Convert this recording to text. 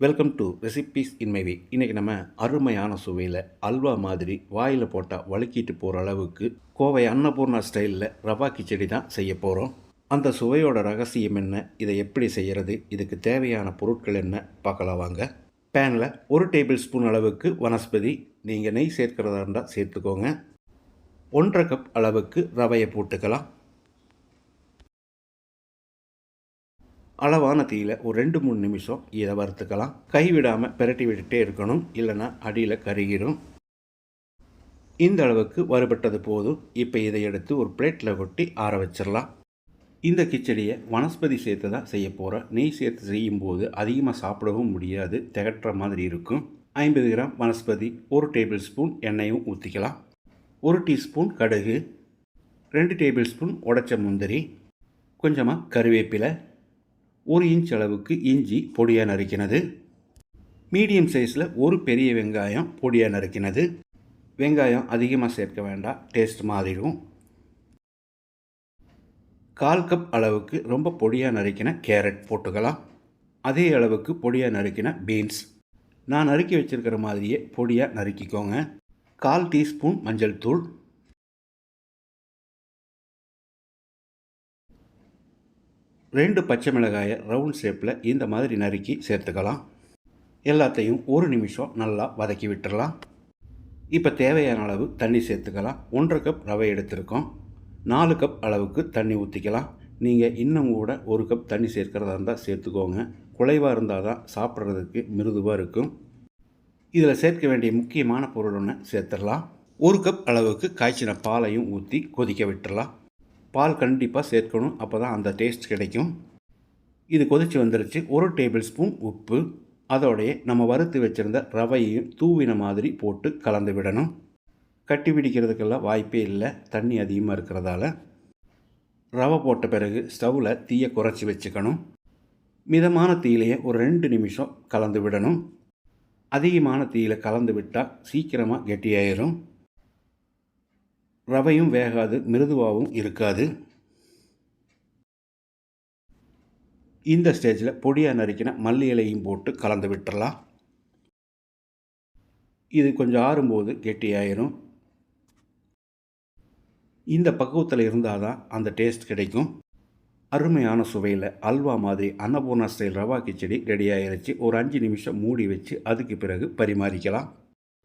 Welcome to recipes in my way இன்றைக்கி நம்ம அருமையான சுவையில் அல்வா மாதிரி வாயில் போட்டால் வழுக்கிட்டு போகிற அளவுக்கு கோவை அன்னபூர்ணா ஸ்டைலில் ரவா கிச்சடி தான் செய்ய போகிறோம் அந்த சுவையோட ரகசியம் என்ன? இதை எப்படி செய்கிறது இதுக்கு தேவையான பொருட்கள் என்ன? பார்க்கலாம் வாங்க. பேனில் ஒரு டேபிள் ஸ்பூன் அளவுக்கு வனஸ்பதி. நீங்கள் நெய் சேர்க்கிறதா இருந்தால் சேர்த்துக்கோங்க. ஒன்றரை கப் அளவுக்கு ரவையை போட்டுக்கலாம். அளவான தீயில் ஒரு ரெண்டு மூணு நிமிஷம் இதை வறுத்துக்கலாம். கைவிடாமல் பிரட்டி விட்டுட்டே இருக்கணும். இல்லைன்னா அடியில் கருகிடும் இந்த அளவுக்கு வறுபட்டது போதும். இப்போ இதை எடுத்து ஒரு பிளேட்டில் கொட்டி ஆற வச்சிடலாம் இந்த கிச்சடியை வனஸ்பதி சேர்த்து தான் செய்ய போகிறேன் நெய் சேர்த்து செய்யும்போது அதிகமாக சாப்பிடவும் முடியாது. திகட்டுற மாதிரி இருக்கும். ஐம்பது கிராம் வனஸ்பதி ஒரு டேபிள் ஸ்பூன் எண்ணெயும் ஊற்றிக்கலாம் ஒரு டீஸ்பூன் கடுகு ரெண்டு டேபிள் ஸ்பூன் உடைச்ச முந்திரி கொஞ்சமாக கருவேப்பிலை ஒரு இன்ச் அளவுக்கு இஞ்சி பொடியாக நறுக்கினது. மீடியம் சைஸில் ஒரு பெரிய வெங்காயம் பொடியாக நறுக்கினது. வெங்காயம் அதிகமாக சேர்க்க வேண்டாம் டேஸ்ட் மாறிடும். கால் கப் அளவுக்கு ரொம்ப பொடியாக நறுக்கின கேரட் போட்டுக்கலாம். அதே அளவுக்கு பொடியாக நறுக்கின பீன்ஸ். நான் நறுக்கி வச்சுருக்கிற மாதிரியே பொடியாக நறுக்கிக்கோங்க. கால் டீஸ்பூன் மஞ்சள் தூள் ரெண்டு பச்சை மிளகாயை ரவுண்ட் ஷேப்பில் இந்த மாதிரி நறுக்கி சேர்த்துக்கலாம். எல்லாத்தையும் ஒரு நிமிஷம் நல்லா வதக்கி விட்டுடலாம் இப்போ தேவையான அளவு தண்ணி சேர்த்துக்கலாம். ஒன்றரை கப் ரவை எடுத்திருக்கோம். நாலு கப் அளவுக்கு தண்ணி ஊற்றிக்கலாம் நீங்கள் இன்னும் கூட ஒரு கப் தண்ணி சேர்க்கிறதா இருந்தால் சேர்த்துக்கோங்க. குலைவாக இருந்தால் தான் சாப்பிட்றதுக்கு மிருதுவாக இருக்கும். இதில் சேர்க்க வேண்டிய முக்கியமான பொருள் ஒன்று சேர்த்துடலாம். ஒரு கப் அளவுக்கு காய்ச்சின பாலையும் ஊற்றி கொதிக்க விட்டுடலாம் பால் கண்டிப்பாக சேர்க்கணும். அப்போ தான் அந்த டேஸ்ட் கிடைக்கும். இது கொதித்து வந்துருச்சு. ஒரு டேபிள் ஸ்பூன் உப்பு. அதோடைய நம்ம வறுத்து வச்சுருந்த ரவையையும் தூவின மாதிரி போட்டு கலந்து விடணும். கட்டி பிடிக்கிறதுக்கெல்லாம் வாய்ப்பே இல்லை. தண்ணி அதிகமாக இருக்கிறதால. ரவை போட்ட பிறகு ஸ்டவ்வில் தீயை குறைச்சி வச்சுக்கணும். மிதமான தீயிலையே ஒரு ரெண்டு நிமிஷம் கலந்து விடணும். அதிகமான தீயில் கலந்து விட்டால் சீக்கிரமாக கெட்டியாயிரும். ரவையும் வேகாது மிருதுவாகவும் இருக்காது. இந்த ஸ்டேஜில் பொடியாக நறுக்கின மல்லி இலையும் போட்டு கலந்து விட்டுறலாம். இது கொஞ்சம் ஆறும்போது கெட்டியாயிரும். இந்த பக்குவத்தில் இருந்தால் தான் அந்த டேஸ்ட் கிடைக்கும். அருமையான சுவையில் அல்வா மாதிரி அன்னபூர்ணா ஸ்டைல் ரவா கிச்சடி ரெடி ஆயிருச்சு. ஒரு அஞ்சு நிமிஷம் மூடி வச்சு அதுக்கு பிறகு பரிமாறிக்கலாம்.